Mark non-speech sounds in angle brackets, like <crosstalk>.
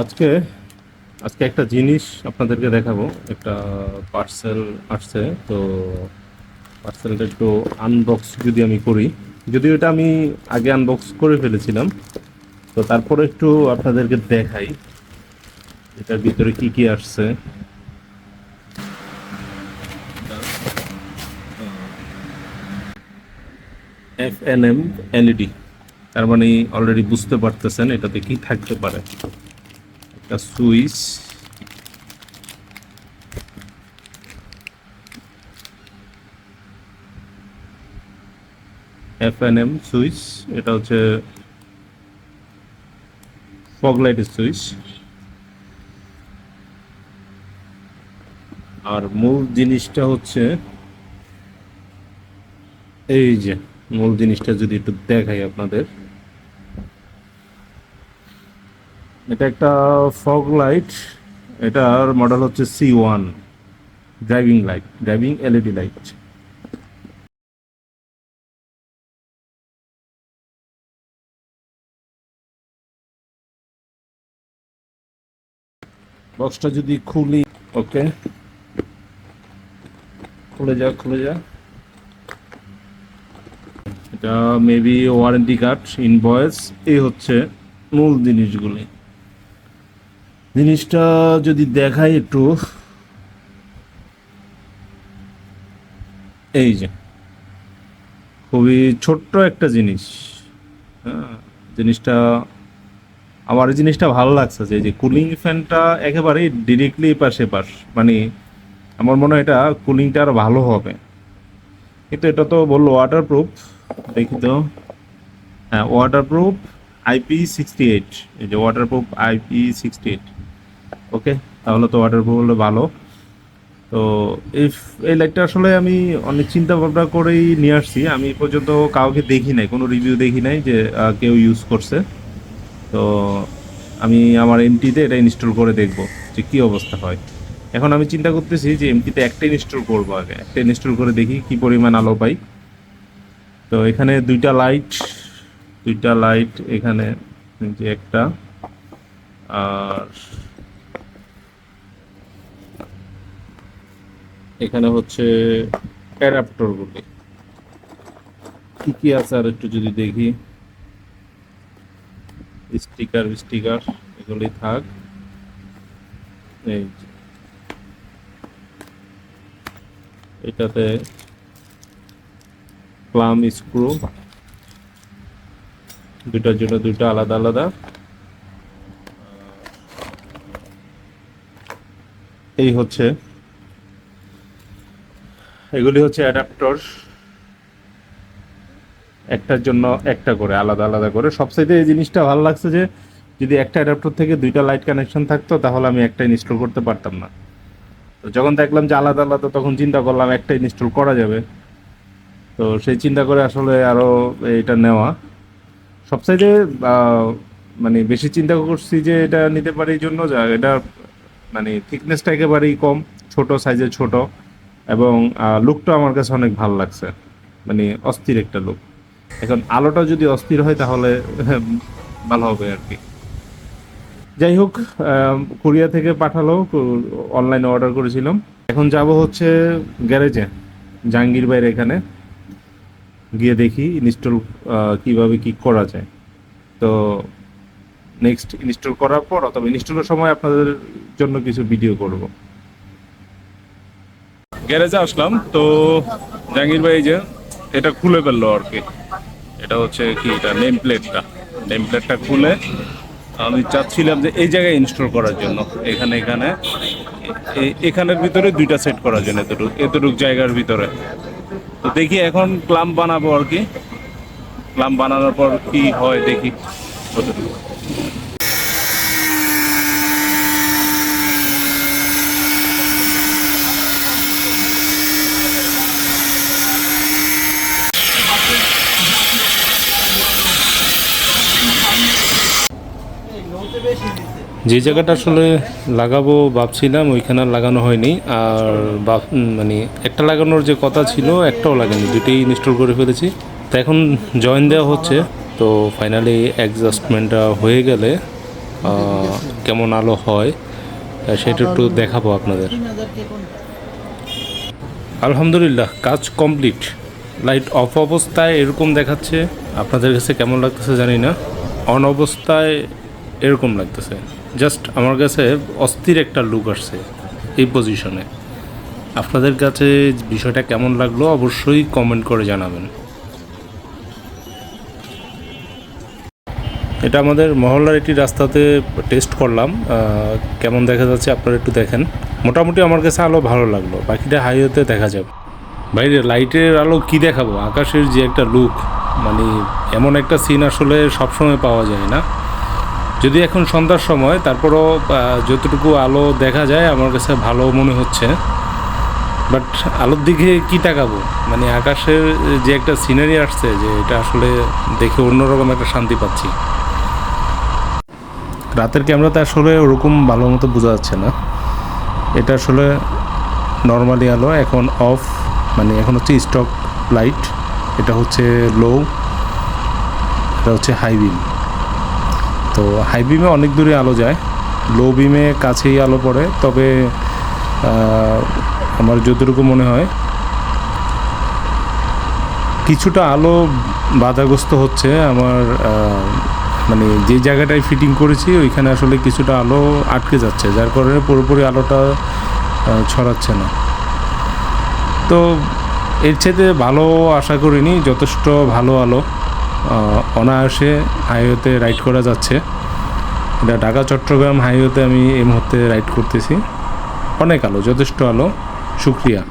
আজকে আজকে একটা জিনিস আপনাদেরকে দেখাবো। একটা পার্সেল আসছে, তো পার্সেলটা একটু আনবক্স যদি আমি করি। যদিও এটা আমি আগে আনবক্স করে ফেলেছিলাম, তো তারপরে একটু আপনাদেরকে দেখাই। এটার ভিতরে কি কি আসছে? এফ এন এম এলইডি তার মানে অলরেডি বুঝতে পারতেছেন এটাতে কি থাকতে পারে। একটা switch. F N M switch, এটা হচ্ছে ফগ লাইটের সুইচ। আর মূল জিনিসটা হচ্ছে, এই যে মূল জিনিসটা যদি একটু দেখাই আপনাদের। এটা একটা ফগ লাইট, এটার মডেল হচ্ছে C one driving light driving LED light বক্সটা যদি খুলি ওকে খুলে যা খুলে যা এটা মেবি ওয়ারেন্টি কার্ড ইনভয়েস এই হচ্ছে মূল জিনিসগুলি। জিনিসটা যদি দেখাই একটু, এই যে, খুবই ছোট্ট একটা জিনিস। হ্যাঁ জিনিসটা, আমার এই জিনিসটা ভালো লাগছে যে যে কুলিং ফ্যানটা একেবারে ডিরেক্টলি পাশে পাশ মানে আমার মনে হয় এটা কুলিংটা আরও ভালো হবে। কিন্তু এটা তো বলল ওয়াটার প্রুফ দেখি তো। হ্যাঁ waterproof IP sixty eight এই যে waterproof IP sixty eight okay তাহলে তো ওয়াটার প্রুফ হলে ভালো। তো এই এই লাইটটা আসলে আমি অনেক চিন্তা ভাবনা করেই নিয়ে আসছি। আমি পর্যন্ত কাউকে দেখি নাই, কোনো রিভিউ দেখি নাই যে কেউ ইউজ করছে। তো আমি আমার এমটিতে এটা ইনস্টল করে দেখব যে কী অবস্থা হয়। এখন আমি চিন্তা করতেছি যে এমটিতে একটা ইনস্টল করব আগে। একটা ইনস্টল করে দেখি কি পরিমাণ আলো পাই। তো এখানে দুইটা লাইট দুইটা লাইট এখানে যে একটা। আর এখানে হচ্ছে অ্যাডাপ্টরগুলি কি কি আছে আর একটু যদি দেখি। স্টিকার স্টিকার এগুলি থাক। এই এটাতে প্লাম স্ক্রু দুটার জন্য দুটো আলাদা আলাদা। এই হচ্ছে। এগুলি হচ্ছে অ্যাডাপ্টর একটার জন্য একটা করে, আলাদা আলাদা করে। সবসাইতে এই জিনিসটা ভালো লাগছে যে, যদি একটা অ্যাডাপ্টর থেকে দুইটা লাইট কানেকশন থাকতো, তাহলে আমি একটা ইনস্টল করতে পারতাম না। তো যখন দেখলাম যে আলাদা আলাদা, তখন চিন্তা করলাম একটা ইনস্টল করা যাবে। তো সেই চিন্তা করে আসলে আরও এটা নেওয়া। সবসাইডে মানে বেশি চিন্তা করছি যে এটা নিতে পারি জন্য যা এটা মানে থিকনেসটা একেবারেই কম, ছোট সাইজে ছোট এবং লুকটা আমার কাছে অনেক ভালো লাগছে। মানে অস্থির একটা লুক এখন আলোটা যদি অস্থির হয় তাহলে <laughs> ভালো হবে আর কি। যাই হোক কোরিয়া থেকে পাঠালো অনলাইনে অর্ডার করেছিলাম। এখন যাব হচ্ছে গ্যারেজে, জাহাঙ্গীর বাইরে এখানে। গিয়ে দেখি ইনস্টল কীভাবে কি করা যায়। তো নেক্সট ইনস্টল করার পর অথবা ইনস্টলের সময় আপনাদের জন্য কিছু ভিডিও করব। গ্যারেজে আসলাম, তো জাহাঙ্গীর ভাই যে, এটা খুলে ফেলল আর কি। এটা হচ্ছে কি, এটা নেম প্লেটটা নেম প্লেটটা খুলে আমি চাচ্ছিলাম যে এই জায়গায় ইনস্টল করার জন্য। এখানে এখানে এখানের ভিতরে দুইটা সেট করার জন্য এতটুক এতটুক জায়গার ভিতরে। তো দেখি এখন ক্লাম বানাবো আর কি। ক্লাম বানানোর পর কি হয় দেখি। কতটুকু যে জায়গাটা আসলে লাগাবো ভাবছিলাম ওইখানে আর লাগানো হয়নি। আর মানে একটা লাগানোর যে কথা ছিল একটাও লাগেনি। দুটোই ইনস্টল করে ফেলেছি। তো এখন জয়েন দেওয়া হচ্ছে। তো ফাইনালি অ্যাডজাস্টমেন্টটা হয়ে গেলে কেমন আলো হয় সেটা একটু দেখাবো আপনাদের। আলহামদুলিল্লাহ কাজ কমপ্লিট লাইট অফ অবস্থায় এরকম দেখাচ্ছে। আপনাদের কাছে কেমন লাগতেছে জানি না। অন অবস্থায় এরকম লাগতেছে। জাস্ট আমার কাছে অস্থির একটা লুক আসছে এই পজিশনে আপনাদের কাছে বিষয়টা কেমন লাগল অবশ্যই কমেন্ট করে জানাবেন। এটা আমাদের মহল্লার একটি রাস্তাতে টেস্ট করলাম কেমন দেখা যাচ্ছে আপনারা একটু দেখেন। মোটামুটি আমার কাছে আলো ভালো লাগল, বাকিটা হাইওয়েতে দেখা যাবে। বাইরে লাইটের আলো কি দেখাবো? আকাশের যে একটা লুক মানে এমন একটা সিন আসলে সবসময় পাওয়া যায় না। যদি এখন সন্ধ্যার সময়, তারপরও যতটুকু আলো দেখা যায়, আমার কাছে ভালো মনে হচ্ছে। বাট আলোর দিকে কি তাকাবো? মানে আকাশের যে একটা সিনারি আসছে, যে এটা আসলে দেখে অন্যরকম একটা শান্তি পাচ্ছি। রাতের ক্যামেরাতে আসলে ওরকম ভালো মতো বোঝা যাচ্ছে না। এটা আসলে নর্মালি আলো, এখন অফ মানে এখন হচ্ছে স্টক লাইট এটা হচ্ছে লো এটা হচ্ছে হাই বিম তো হাই বিমে অনেক দূরে আলো যায়। লো বিমে কাছেই আলো পড়ে। তবে আমার যতটুকু মনে হয়, কিছুটা আলো বাধাগ্রস্ত হচ্ছে আমার মানে যে জায়গাটায় ফিটিং করেছি, ওইখানে আসলে কিছুটা আলো আটকে যাচ্ছে, যার কারণে পুরোপুরি আলোটা ছড়াচ্ছে না। তো এর চেয়ে ভালো আশা করিনি, যথেষ্ট ভালো আলো। অনায়াসে হাইওয়েতে রাইড করা যাচ্ছে। এটা ঢাকা, চট্টগ্রাম হাইওয়েতে আমি এই মুহূর্তে রাইড করতেছি। অনেক আলো, যথেষ্ট আলো। শুক্রিয়া।